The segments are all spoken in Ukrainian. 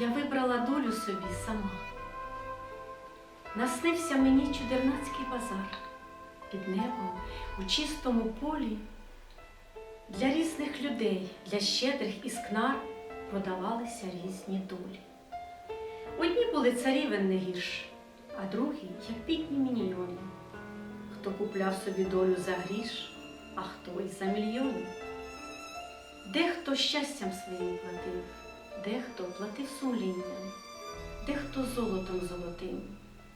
Я вибрала долю собі сама. Наснився мені чудернацький базар під небом у чистому полі. Для різних людей, для щедрих із кнар продавалися різні долі. Одні були царівен не гірш, а другі, як бідні міньйони. Хто купляв собі долю за гріш, а хто й за мільйони. Дехто щастям своїм платив, дехто платив сумлінням, дехто золотом золотим,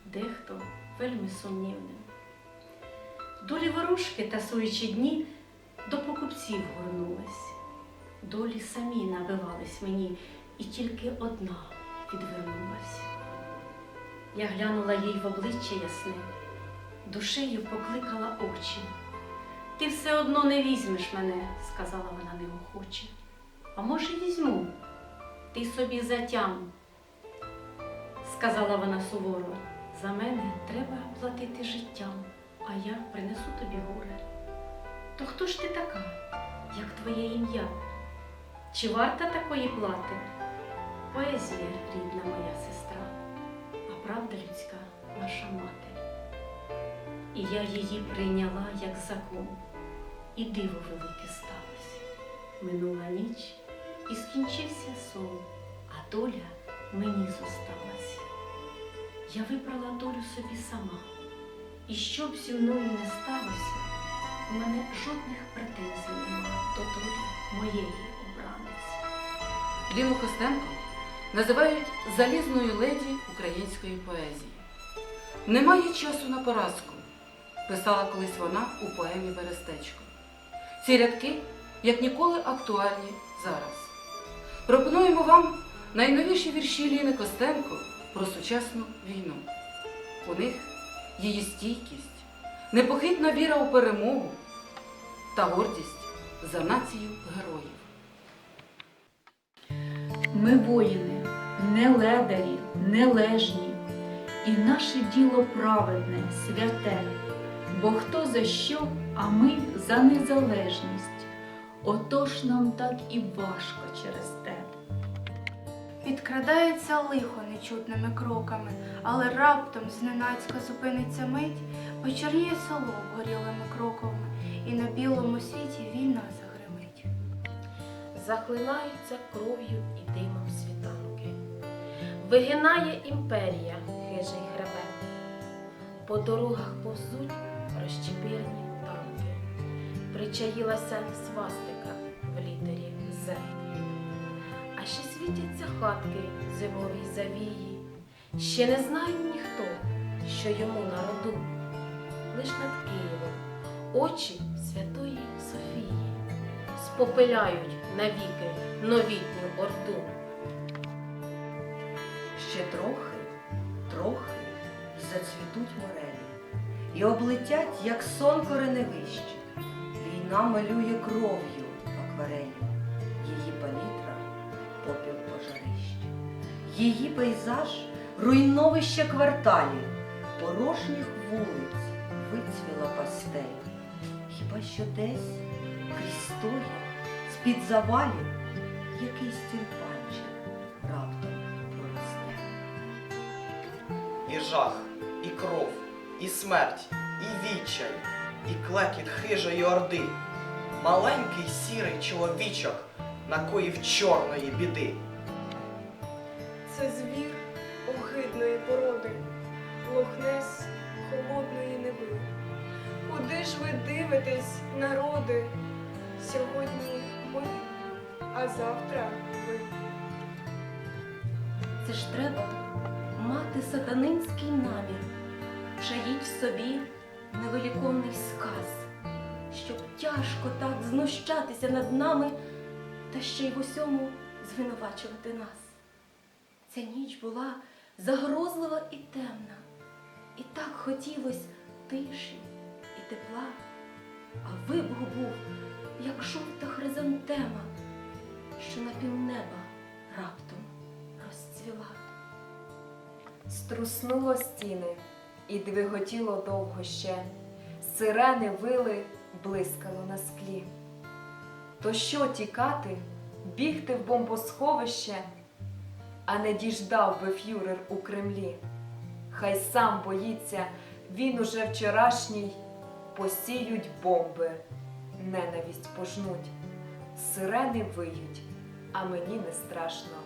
дехто вельми сумнівним. Долі ворожки тасуючи дні, до покупців горнулась. Долі самі набивались мені, і тільки одна відвернулась. Я глянула їй в обличчя ясне, душею покликала очі. Ти все одно не візьмеш мене, сказала вона неохоче. А може, візьму, ти собі затям, сказала вона суворо. За мене треба платити життям, а я принесу тобі горе. То хто ж ти така, як твоє ім'я? Чи варта такої плати? Поезія, рідна моя сестра, а правда людська наша мати. І я її прийняла як закон, і диво велике сталося. Минула ніч і скінчився сон, а доля мені зосталася. Я вибрала долю собі сама, і що б зі мною не сталося, у мене жодних претензій немає до долі моєї обраниці. Ліну Костенко називають залізною леді української поезії. Немає часу на поразку, писала колись вона у поемі Берестечко. Ці рядки, як ніколи, актуальні зараз. Пропонуємо вам найновіші вірші Ліни Костенко про сучасну війну. У них її стійкість, непохитна віра у перемогу та гордість за націю героїв. Ми воїни, не ледарі, нележні, і наше діло праведне, святе, бо хто за що, а ми за незалежність. Отож нам так і важко через те. Підкрадається лихо нечутними кроками, але раптом зненацька зупиниться мить, почерніє село горілими кроками, і на білому світі війна загримить. захлинаються кров'ю і димом світанки. Вигинає імперія хижий хребет. По дорогах повзуть розчепірні танки. Причаїлася свастика в літері З. Ще світяться хатки зимовій завії. Ще не знає ніхто, що йому на роду. Лиш над Києвом очі Святої Софії спопиляють навіки новітню орду. Ще трохи, трохи зацвітуть морелі, і облетять, як сон кореневище. Війна малює кров'ю акварелі, Її пейзаж руйновище кварталів, порожніх вулиць вицвіла пастель. Хіба що десь крізь з-під завалів, якийсь тюльпанчик раптом проросте. і жах, і кров, і смерть, і відчай, і клекіт хижої орди. Маленький сірий чоловічок накоїв чорної біди. Це звір огидної породи, лохнес холодної неви. Куди ж ви дивитесь, народи? Сьогодні ми, а завтра ви. Це ж треба мати сатанинський намір, чаїть в собі невиліковний сказ, щоб тяжко так знущатися над нами та ще й в усьому звинувачувати нас. Ця ніч була загрозлива і темна, і так хотілось тиші і тепла, а вибух був, як жовта хризантема, що на півнеба раптом розцвіла. Струснуло стіни і двиготіло довго ще, сирени вили, блискало на склі. То що тікати, бігти в бомбосховище? А не діждав би фюрер у Кремлі. Хай сам боїться, він уже вчорашній, посіють бомби, ненависть пожнуть, сирени виють, а мені не страшно.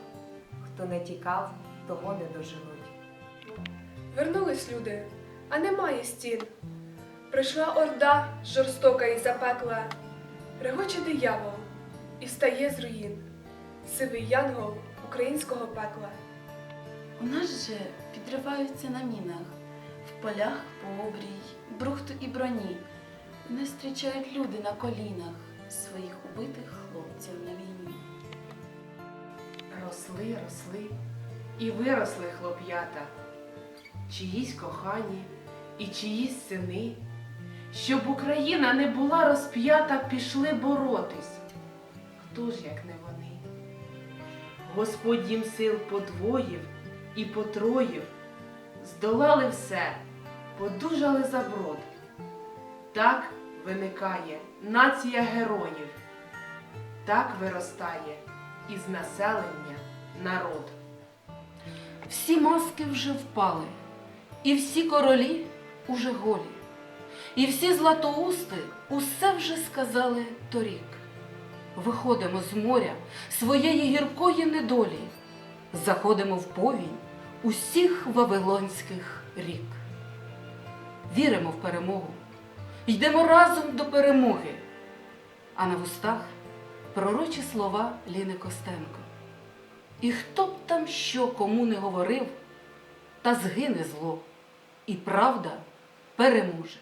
Хто не тікав, того не доженуть. Вернулись люди, а немає стін. Прийшла орда жорстока і запекла, регоче диявол і встає з руїн, сивий янгол українського пекла. У нас же підриваються на мінах, в полях пообрій, брухту і броні. Не зустрічають люди на колінах своїх убитих хлопців на війні. Росли, росли і виросли хлоп'ята, чиїсь кохані і чиїсь сини, щоб Україна не була розп'ята, пішли боротись. Хто ж, як не? Господь їм сил подвоїв і потроїв, здолали все, подужали за брод. Так виникає нація героїв, так виростає із населення народ. Всі маски вже впали, і всі королі уже голі, і всі златоусти усе вже сказали торік. Виходимо з моря своєї гіркої недолі, заходимо в повінь усіх вавилонських рік. Віримо в перемогу, йдемо разом до перемоги, а на вустах пророчі слова Ліни Костенко. І хто б там що кому не говорив, та згине зло, і правда переможе.